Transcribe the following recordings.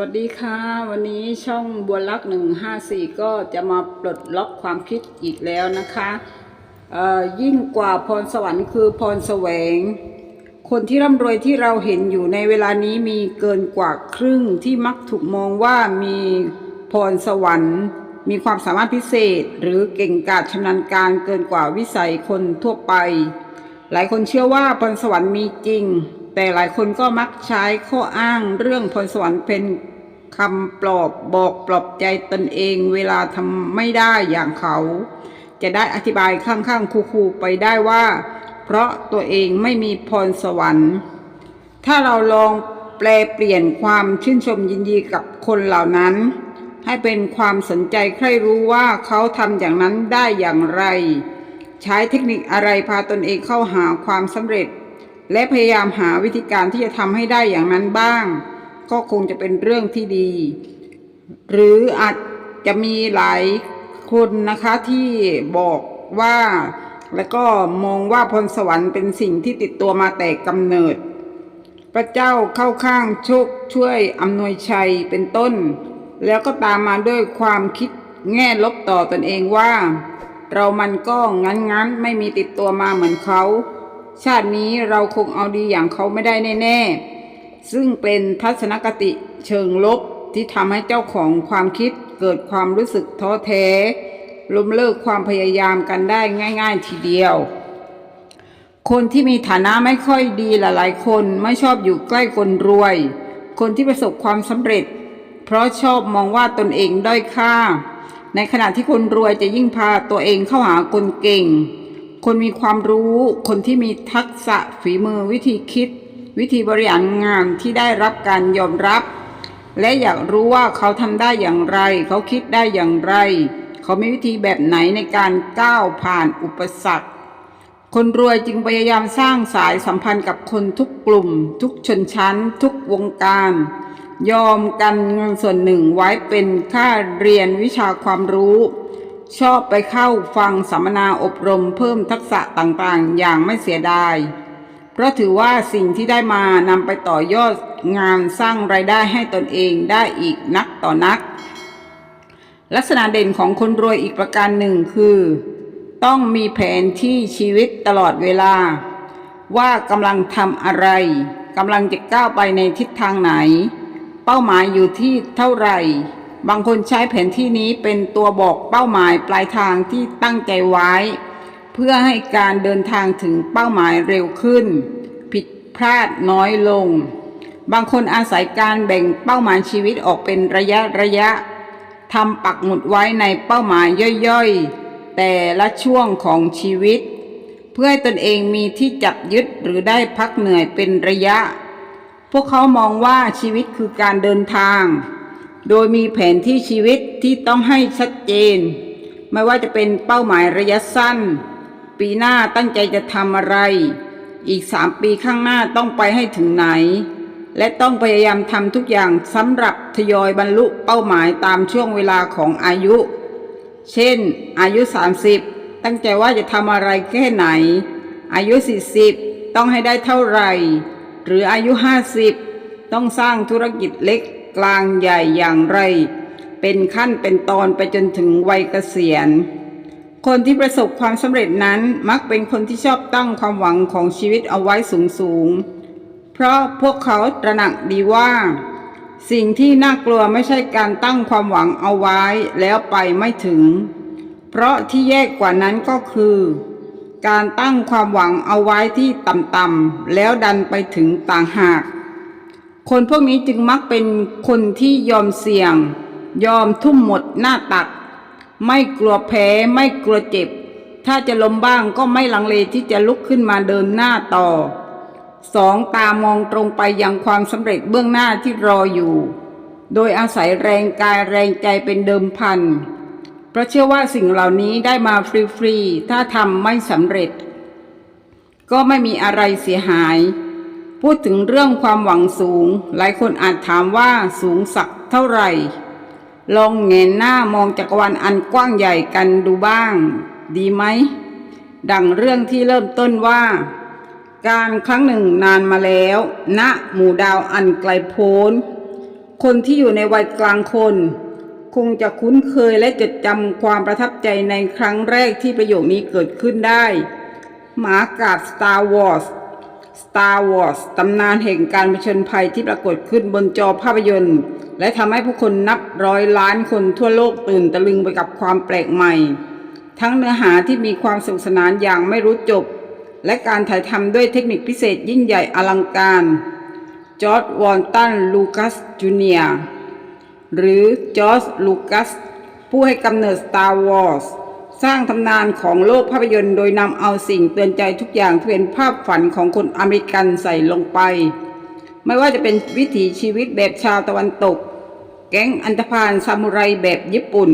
วัสดีค่ะ วันนี้ช่องบัวลักหนึ่งห้าสี่ก็จะมาปลดล็อกความคิดอีกแล้วนะคะยิ่งกว่าพรสวรรค์คือพรแสวง คนที่ร่ำรวยที่เราเห็นอยู่ในเวลานี้มีเกินกว่าครึ่งที่มักถูกมองว่ามีพรสวรรค์ มีความสามารถพิเศษ หรือเก่งกาจชำนาญการเกินกว่าวิสัยคนทั่วไป หลายคนเชื่อว่าพรสวรรค์มีจริง แต่หลายคนก็มักใช้ข้ออ้างเรื่องพรสวรรค์เป็นคำปลอบบอกปลอบใจตนเองเวลาทำไม่ได้อย่างเขา จะได้อธิบายข้างๆคูๆไปได้ว่า เพราะตัวเองไม่มีพรสวรรค์ ถ้าเราลองแปลเปลี่ยนความชื่นชมยินดีกับคนเหล่านั้น ให้เป็นความสนใจใคร่รู้ว่าเขาทำอย่างนั้นได้อย่างไร ใช้เทคนิคอะไรพาตนเองเข้าหาความสำเร็จ และพยายามหาวิธีการที่จะทำให้ได้อย่างนั้นบ้าง ก็คงจะเป็นเรื่องที่ดี หรืออาจจะมีหลายคนนะคะที่บอกว่าแล้วก็มองว่าพรสวรรค์เป็นสิ่งที่ติดตัวมาแต่กำเนิด พระเจ้าเข้าข้างโชคช่วยอำนวยชัยเป็นต้น แล้วก็ตามมาด้วยความคิดแง่ลบต่อตนเองว่า เรามันก็งั้นๆไม่มีติดตัวมาเหมือนเขา ชาตินี้เราคงเอาดีอย่างเขาไม่ได้แน่ ๆ ซึ่งเป็นทัศนคติเชิงลบที่ทำให้เจ้าของความคิดเกิดความรู้สึกท้อแท้ ล้มเลิกความพยายามกันได้ง่าย ๆ ทีเดียว คนที่มีฐานะไม่ค่อยดีหลายๆ คนไม่ชอบอยู่ใกล้คนรวย คนที่ประสบความสำเร็จ เพราะชอบมองว่าตนเองด้อยค่า ในขณะที่คนรวยจะยิ่งพาตัวเองเข้าหาคนเก่ง คนมีความรู้ คนที่มีทักษะฝีมือวิธีคิด วิธีบริหารงานที่ได้รับการยอมรับ และอยากรู้ว่าเขาทำได้อย่างไร เขาคิดได้อย่างไร เขามีวิธีแบบไหนในการก้าวผ่านอุปสรรค คนรวยจึงพยายามสร้างสายสัมพันธ์กับคนทุกกลุ่ม ทุกชนชั้น ทุกวงการ ยอมกันเงินส่วนหนึ่งไว้เป็นค่าเรียนวิชาความรู้ ชอบไปเข้าฟังสัมมนาอบรมเพิ่มทักษะต่างๆ อย่างไม่เสียดาย เพราะถือว่าสิ่งที่ได้มานำไปต่อยอดงานสร้างไรายได้ให้ตนเองได้อีกนักต่อนัก ลักษณะเด่นของคนรวยอีกประการหนึ่งคือ ต้องมีแผนที่ชีวิตตลอดเวลา ว่ากำลังทำอะไรกำลังจะก้าวไปในทิศทางไหน เป้าหมายอยู่ที่เท่าไหร่ บางคนใช้แผนที่นี้เป็นตัวบอกเป้าหมายปลายทางที่ตั้งใจไว้ เพื่อให้การเดินทางถึงเป้าหมายเร็วขึ้น ผิดพลาดน้อยลง บางคนอาศัยการแบ่งเป้าหมายชีวิตออกเป็นระยะระยะทำปักหมุดไว้ในเป้าหมายย่อยๆ แต่ละช่วงของชีวิต เพื่อให้ตนเองมีที่จับยึดหรือได้พักเหนื่อยเป็นระยะ พวกเขามองว่าชีวิตคือการเดินทาง โดยมีแผนที่ชีวิตที่ต้องให้ชัดเจน ไม่ว่าจะเป็นเป้าหมายระยะสั้น ปีหน้าตั้งใจจะทำอะไร อีกสามปีข้างหน้าต้องไปให้ถึงไหน และต้องพยายามทำทุกอย่างสำหรับทยอยบรรลุเป้าหมายตามช่วงเวลาของอายุ เช่น อายุ 30 ตั้งใจว่าจะทำอะไรแค่ไหน อายุ 40 ต้องให้ได้เท่าไหร่ หรืออายุ 50 ต้องสร้างธุรกิจเล็ก กลางใหญ่อย่างไร เป็นขั้นเป็นตอนไปจนถึงวัยเกษียณ คนที่ประสบความสำเร็จนั้นมักเป็นคนที่ชอบตั้งความหวังของชีวิตเอาไว้สูงสูงๆเพราะพวกเขาตระหนักดีว่า สิ่งที่น่ากลัวไม่ใช่การตั้งความหวังเอาไว้แล้วไปไม่ถึง เพราะที่แย่กว่านั้นก็คือการตั้งความหวังเอาไว้ที่ต่ำๆแล้วดันไปถึงต่างหาก คนพวกนี้จึงมักเป็นคนที่ยอมเสี่ยง ยอมทุ่มหมดหน้าตัก ไม่กลัวแพ้ไม่กลัวเจ็บ ถ้าจะล้มบ้างก็ไม่ลังเลที่จะลุกขึ้นมาเดินหน้าต่อสองตามองตรงไปยังความสำเร็จเบื้องหน้าที่รออยู่ โดยอาศัยแรงกายแรงใจเป็นเดิมพันเพราะเชื่อว่าสิ่งเหล่านี้ได้มาฟรีๆถ้าทำไม่สำเร็จ ก็ไม่มีอะไรเสียหาย พูดถึงเรื่องความหวังสูง หลายคนอาจถามว่าสูงสักเท่าไหร่ ลองเงนหน้ามองจักรวาลอันกว้างใหญ่กันดูบ้าง ดีไหม ดังเรื่องที่เริ่มต้นว่า การครั้งหนึ่งนานมาแล้วณหมู่ดาวอันไกลโพ้น คนที่อยู่ในวัยกลางคน คงจะคุ้นเคยและจดจำความประทับใจในครั้งแรกที่ประโยคนี้เกิดขึ้นได้ หมากาบ Star Wars Star Wars ตำนานแห่งการผชนภัยที่ปรากฏขึ้นบนจอภาพยนตร์ และทำให้ผู้คนนับร้อยล้านคนทั่วโลกตื่นตะลึงไปกับความแปลกใหม่ ทั้งเนื้อหาที่มีความสนุกสนานอย่างไม่รู้จบ และการถ่ายทำด้วยเทคนิคพิเศษยิ่งใหญ่อลังการ จอร์จวอนตันลูคัสจูเนียหรือจอร์จลูคัสผู้ให้กำเนิด Star Wars สร้างตำนานของโลกภาพยนตร์โดยนำเอาสิ่งเตือนใจทุกอย่างที่เป็นภาพฝันของคนอเมริกันใส่ลงไป ไม่ว่าจะเป็นวิถีชีวิตแบบชาวตะวันตก แก๊งอันธพาลซามูไรแบบญี่ปุ่น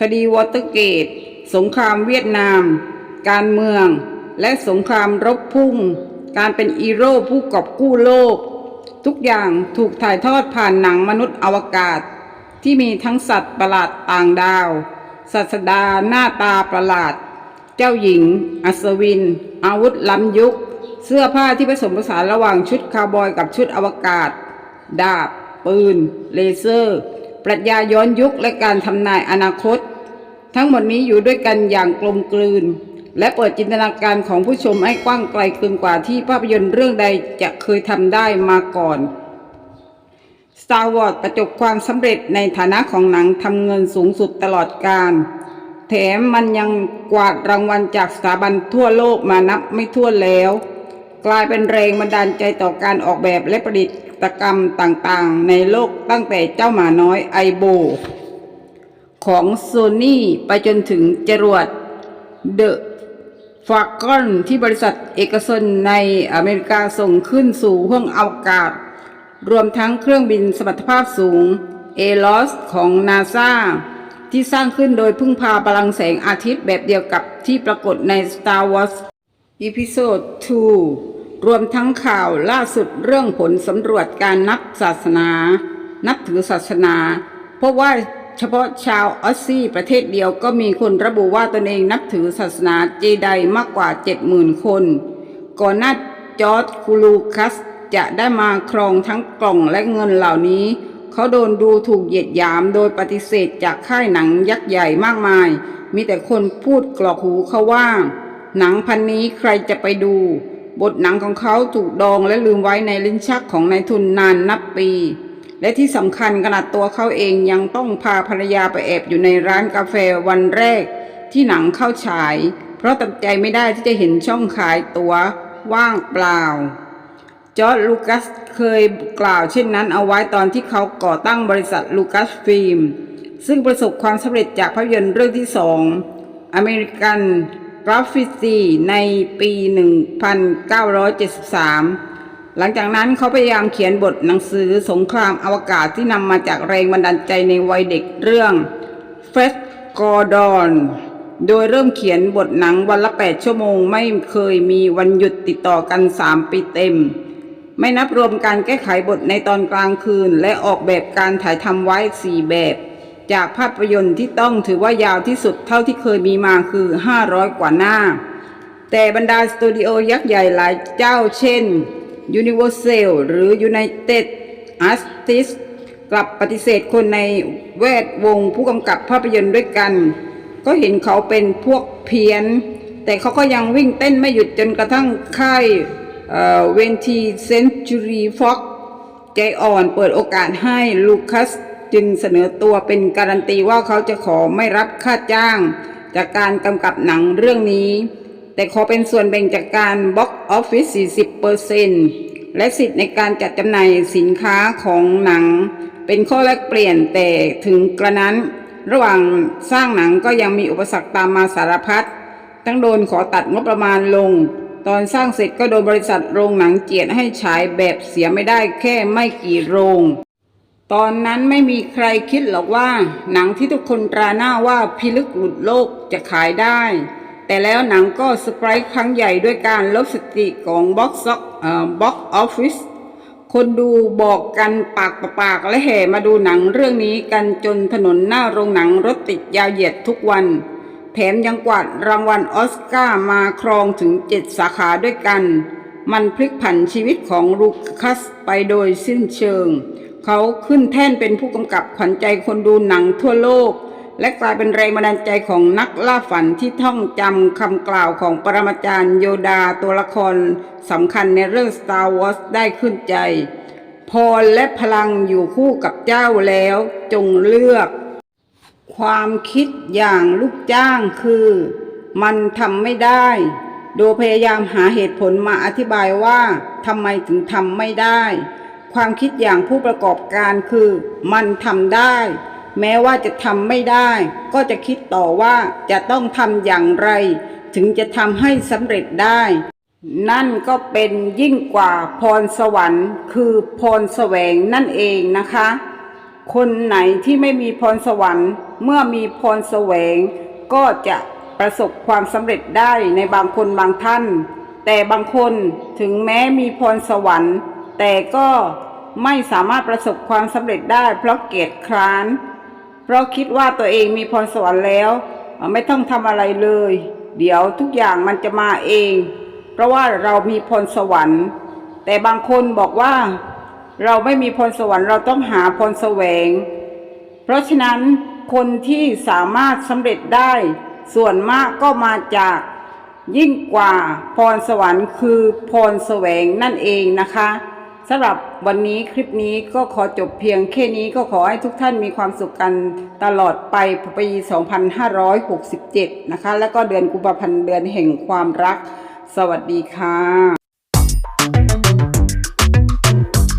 คดีวอเตอร์เกต สงครามเวียดนาม การเมือง และสงครามรบพุ่ง การเป็นอีโร่ผู้กอบกู้โลก ทุกอย่างถูกถ่ายทอดผ่านหนังมนุษย์อวกาศ ที่มีทั้งสัตว์ประหลาดต่างดาว ศาสดาหน้าตาประหลาด เจ้าหญิง อัศวิน อาวุธล้ำยุค เสื้อผ้าที่ผสมผสานระหว่างชุดคาวบอยกับชุดอวกาศ ดาบ ปืน เลเซอร์ ปรัชญาย้อนยุคและการทำนายอนาคต ทั้งหมดนี้อยู่ด้วยกันอย่างกลมกลืน และเปิดจินตนาการของผู้ชมให้กว้างไกลเกินกว่าที่ภาพยนตร์เรื่องใดจะเคยทำได้มาก่อน Star Wars ประจบความสำเร็จในฐานะของหนังทำเงินสูงสุดตลอดการแถมมันยังกวาดรางวัลจากสถาบันทั่วโลกมานับไม่ถ้วนแล้ว กลายเป็นแรงบันดาลใจต่อการออกแบบและประดิษฐกรรมต่างๆ ในโลกตั้งแต่เจ้าหมาน้อยไอโบ ของโซนี่ไปจนถึงจรวดเดอะฟากกอนที่บริษัทเอกชนในอเมริกาส่งขึ้นสู่ห้วงอวกาศ รวมทั้งเครื่องบินสมรรถภาพสูงเอลอสของนาซาที่สร้างขึ้นโดยพึ่งพาพลังแสงอาทิตย์แบบเดียวกับที่ปรากฏใน Star Wars Episode 2 รวมทั้งข่าวล่าสุดเรื่องผลสำรวจการนับศาสนา นับถือศาสนา เพราะว่าเฉพาะชาวออสซี่ประเทศเดียวก็มีคนระบุว่าตนเองนับถือศาสนาเจไดมากกว่า 70,000 คน ก่อนหน้าจอร์จคูลูคัส จะได้มาครองทั้งกล่องและเงินเหล่านี้ เขาโดนดูถูกเหยียดหยามโดยปฏิเสธจากค่ายหนังยักษ์ใหญ่มากมาย มีแต่คนพูดกรอกหูเขาว่า หนังพันนี้ใครจะไปดู บทหนังของเขาถูกดองและลืมไว้ในลิ้นชักของนายทุนนานนับปี และที่สำคัญขนาดตัวเขาเองยังต้องพาภรรยาไปแอบอยู่ในร้านกาแฟวันแรก ที่หนังเข้าฉาย เพราะตัดใจไม่ได้ที่จะเห็นช่องขายตัว๋วว่างเปล่า จอร์จลูคัสเคยกล่าวเช่นนั้นเอาไว้ตอนที่เขาก่อตั้งบริษัทลูคัสฟิล์มซึ่งประสบความสำเร็จจากภาพยนตร์เรื่องที่สองอเมริกันกราฟฟิตีในปี 1973 หลังจากนั้นเขาพยายามเขียนบทหนังสือสงครามอวกาศที่นำมาจากแรงบันดาลใจในวัยเด็กเรื่องเฟสกอร์ดอนโดยเริ่มเขียนบทหนังวันละ 8 ชั่วโมง ไม่เคยมีวันหยุดติดต่อกัน 3 ปีเต็ม ไม่นับรวมการแก้ไขบทในตอนกลางคืน และออกแบบการถ่ายทำไว้ 4 แบบ จากภาพยนตร์ที่ต้องถือว่ายาวที่สุดเท่าที่เคยมีมาคือ 500 กว่าหน้า แต่บรรดาสตูดิโอยักษ์ใหญ่หลายเจ้าเช่น Universal หรือ United Artists กลับปฏิเสธคนในแวดวงผู้กำกับภาพยนตร์ด้วยกัน ก็เห็นเขาเป็นพวกเพี้ยน แต่เขาก็ยังวิ่งเต้นไม่หยุดจนกระทั่งค่าย เวนทีเซนจูรีฟ็อกใจอ่อนเปิดโอกาสให้ลูคัสจึงเสนอตัวเป็นการันตีว่าเขาจะขอไม่รับค่าจ้าง จากการกำกับหนังเรื่องนี้ แต่ขอเป็นส่วนแบ่งจากการบ็อกออฟฟิศ 40%และสิทธิ์ในการจัดจำหน่ายสินค้าของหนัง เป็นข้อแลกเปลี่ยนแต่ถึงกระนั้น ระหว่างสร้างหนังก็ยังมีอุปสรรคตามมาสารพัดทั้งโดนขอตัดงบประมาณลง ตอนสร้างเสร็จก็โดนบริษัทโรงหนังเจียดให้ฉายแบบเสียไม่ได้แค่ไม่กี่โรง ตอนนั้นไม่มีใครคิดหรอกว่า หนังที่ทุกคนตราหน้าว่าพิลึกหลุดโลกจะขายได้ แต่แล้วหนังก็สไพรส์ครั้งใหญ่ด้วยการลบสติของบ็อกซ์บ็อกออฟฟิศคนดูบอกกันปากต่อปากและแห่มาดูหนังเรื่องนี้กันจนถนนหน้าโรงหนังรถติดยาวเหยียดทุกวัน แถมยังกวาดรางวัลออสการ์มาครองถึงเจ็ดสาขาด้วยกัน มันพลิกผันชีวิตของลูคัสไปโดยสิ้นเชิง เขาขึ้นแท่นเป็นผู้กำกับขวัญใจคนดูหนังทั่วโลก และกลายเป็นแรงบันดาลใจของนักล่าฝันที่ท่องจำคำกล่าวของปรมาจารย์โยดาตัวละครสำคัญในเรื่อง Star Wars ได้ขึ้นใจพรและพลังอยู่คู่กับเจ้าแล้วจงเลือก ความคิดอย่างลูกจ้างคือ มันทำไม่ได้ โดยพยายามหาเหตุผลมาอธิบายว่าทำไมถึงทำไม่ได้ ความคิดอย่างผู้ประกอบการคือ มันทำได้ แม้ว่าจะทำไม่ได้ ก็จะคิดต่อว่าจะต้องทำอย่างไร ถึงจะทำให้สำเร็จได้ นั่นก็เป็นยิ่งกว่าพรสวรรค์ คือพรแสวงนั่นเองนะคะ คนไหนที่ไม่มีพรสวรรค์ เมื่อมีพรแสวง ก็จะประสบความสำเร็จได้ในบางคนบางท่าน แต่บางคนถึงแม้มีพรสวรรค์ แต่ก็ไม่สามารถประสบความสำเร็จได้ เพราะเกียจคร้าน เพราะคิดว่าตัวเองมีพรสวรรค์แล้ว ไม่ต้องทำอะไรเลย เดี๋ยวทุกอย่างมันจะมาเอง เพราะว่าเรามีพรสวรรค์ แต่บางคนบอกว่า เราไม่มีพรสวรรค์เราต้องหาพรแสวง เพราะฉะนั้น คนที่สามารถสำเร็จได้ ส่วนมากก็มาจากยิ่งกว่าพรสวรรค์คือพรแสวงนั่นเองนะคะสำหรับวันนี้คลิปนี้ก็ขอจบเพียงแค่นี้ก็ขอให้ทุกท่านมีความสุขกันตลอดไปปี 2567 นะคะ แล้วก็เดือนกุมภาพันธ์เดือนแห่งความรัก สวัสดีค่ะ